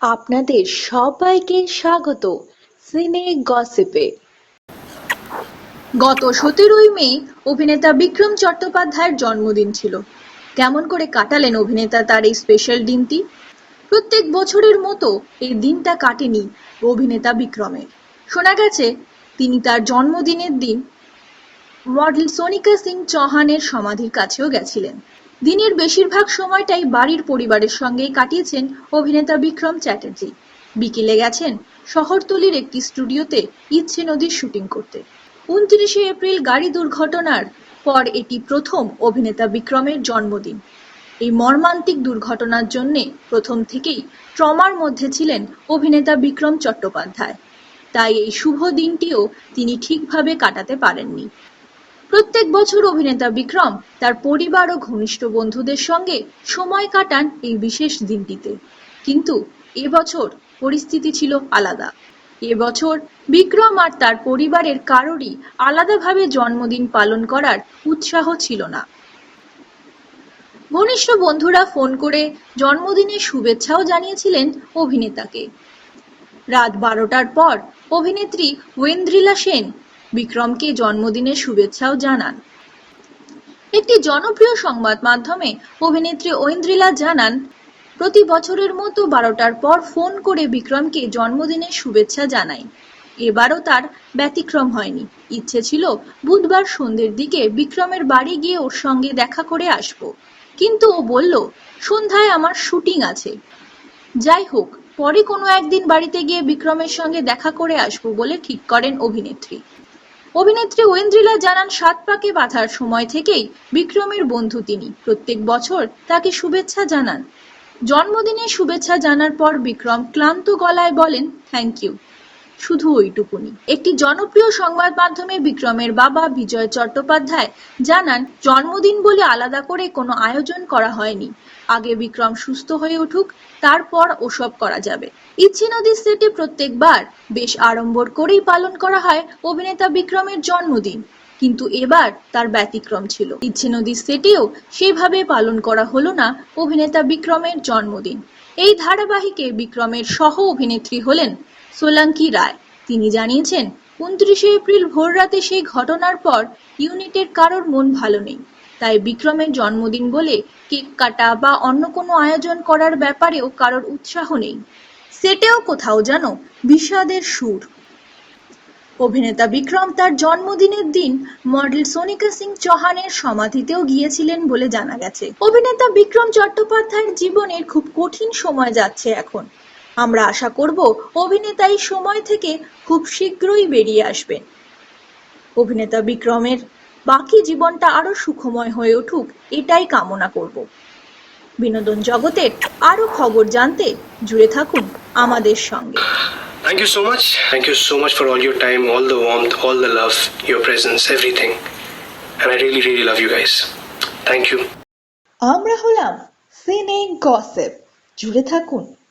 আপনাদের সবাইকে স্বাগত সিনে গসিপে। গত সতেরোই মে অভিনেতা বিক্রম চট্টোপাধ্যায়ের জন্মদিন ছিল। কেমন করে কাটালেন অভিনেতা তার এই স্পেশাল দিনটি? প্রত্যেক বছরের মতো এই দিনটা কাটেনি অভিনেতা বিক্রমের। শোনা গেছে, তিনি তার জন্মদিনের দিন মডেল সোনিকা সিং চৌহানের সমাধির কাছেও গেছিলেন। দিনের বেশিরভাগ সময়টাই বাড়ির পরিবারের সঙ্গেই কাটিয়েছেন অভিনেতা বিক্রম চ্যাটার্জি। বিকেলে গেছেন শহরতলির একটি স্টুডিওতে ইচ্ছে নদীর শুটিং করতে। উনত্রিশে এপ্রিল গাড়ি দুর্ঘটনার পর এটি প্রথম অভিনেতা বিক্রমের জন্মদিন। এই মর্মান্তিক দুর্ঘটনার জন্যে প্রথম থেকেই ট্রমার মধ্যে ছিলেন অভিনেতা বিক্রম চট্টোপাধ্যায়। তাই এই শুভ দিনটিও তিনি ঠিকভাবে কাটাতে পারেননি। প্রত্যেক বছর অভিনেতা বিক্রম তার পরিবার ও ঘনিষ্ঠ বন্ধুদের সঙ্গে সময় কাটান এই বিশেষ দিনটিতে। কিন্তু এবছর পরিস্থিতি ছিল আলাদা। এবছর বিক্রম আর তার পরিবারের কারোরই আলাদাভাবে জন্মদিন পালন করার উৎসাহ ছিল না। ঘনিষ্ঠ বন্ধুরা ফোন করে জন্মদিনের শুভেচ্ছাও জানিয়েছিলেন অভিনেতাকে। রাত বারোটার পর অভিনেত্রী ওয়েন্দ্রিলা সেন বিক্রমকে জন্মদিনের শুভেচ্ছাও জানান। একটি জনপ্রিয় সংবাদ মাধ্যমে অভিনেত্রী ঐন্দ্রিলা জানান, প্রতি বছরের মতো বারোটার পর ফোন করে বিক্রমকে জন্মদিনের শুভেচ্ছা জানাই। এবারও তার ব্যতিক্রম হয়নি। ইচ্ছে ছিল বুধবার সন্ধ্যের দিকে বিক্রমের বাড়ি গিয়ে ওর সঙ্গে দেখা করে আসব। কিন্তু ও বলল, সন্ধ্যায় আমার শুটিং আছে। যাই হোক, পরে কোনো একদিন বাড়িতে গিয়ে বিক্রমের সঙ্গে দেখা করে আসব বলে ঠিক করেন অভিনেত্রী। অভিনেত্রী ঐন্দ্রিলা জানান, সাত পাকে বাঁধার সময় থেকেই বিক্রমের বন্ধু তিনি। প্রত্যেক বছর তাকে শুভেচ্ছা জানান। জন্মদিনে শুভেচ্ছা জানার পর বিক্রম ক্লান্ত গলায় বলেন থ্যাংক ইউ শুধু ওইটুকুনি। একটি জনপ্রিয় সংবাদ মাধ্যমে বিক্রমের বাবা বিজয় চট্টোপাধ্যায় জানান, জন্মদিন বলে আলাদা করে কোনো আয়োজন করা হয়নি। আগে বিক্রম সুস্থ হয়ে উঠুক, তারপর ওসব করা যাবে। ইচ্ছে নদীর সেটে প্রত্যেকবার। বেশ আড়ম্বর করেই পালন করা হয় অভিনেতা বিক্রমের জন্মদিন। কিন্তু এবার তার ব্যতিক্রম ছিল। ইচ্ছে নদীর সেটেও সেভাবে পালন করা হলো না অভিনেতা বিক্রমের জন্মদিন। এই ধারাবাহিকে বিক্রমের সহ অভিনেত্রী হলেন সোলাঙ্কি রায়। তিনি জানিয়েছেন, উনত্রিশে এপ্রিল ভোররাতে সেই ঘটনার পর ইউনিটের কারোর মন ভালো নেই। তাই বিক্রমের জন্মদিন বলে কেক কাটা বা অন্য কোনো আয়োজন করার ব্যাপারেও কারোর উৎসাহ নেই। সেটেও কোথাও যেন বিষাদের সুর। অভিনেতা বিক্রম তার জন্মদিনের দিন মডেল সোনিকা সিং চৌহানের সমাধিতেও গিয়েছিলেন বলে জানা গেছে। অভিনেতা বিক্রম চট্টোপাধ্যায়ের জীবনের খুব কঠিন সময় যাচ্ছে এখন। আমরা আশা করব অভিনেতা এই সময় থেকে খুব শীঘ্রই বেরিয়ে আসবেন অভিনেতা বিক্রমের বাকি জীবনটা আরও সুখময় হয়ে উঠুক এটাই কামনা করব বিনোদন জগতের আরও খবর জানতে জুড়ে থাকুন আমাদের সঙ্গে Thank you so much. Thank you so much for all your time, all the warmth, all the love, your presence, everything. And I really, really love you guys. Thank you. আমরা হলাম সিনে গসিপ জুড়ে থাকুন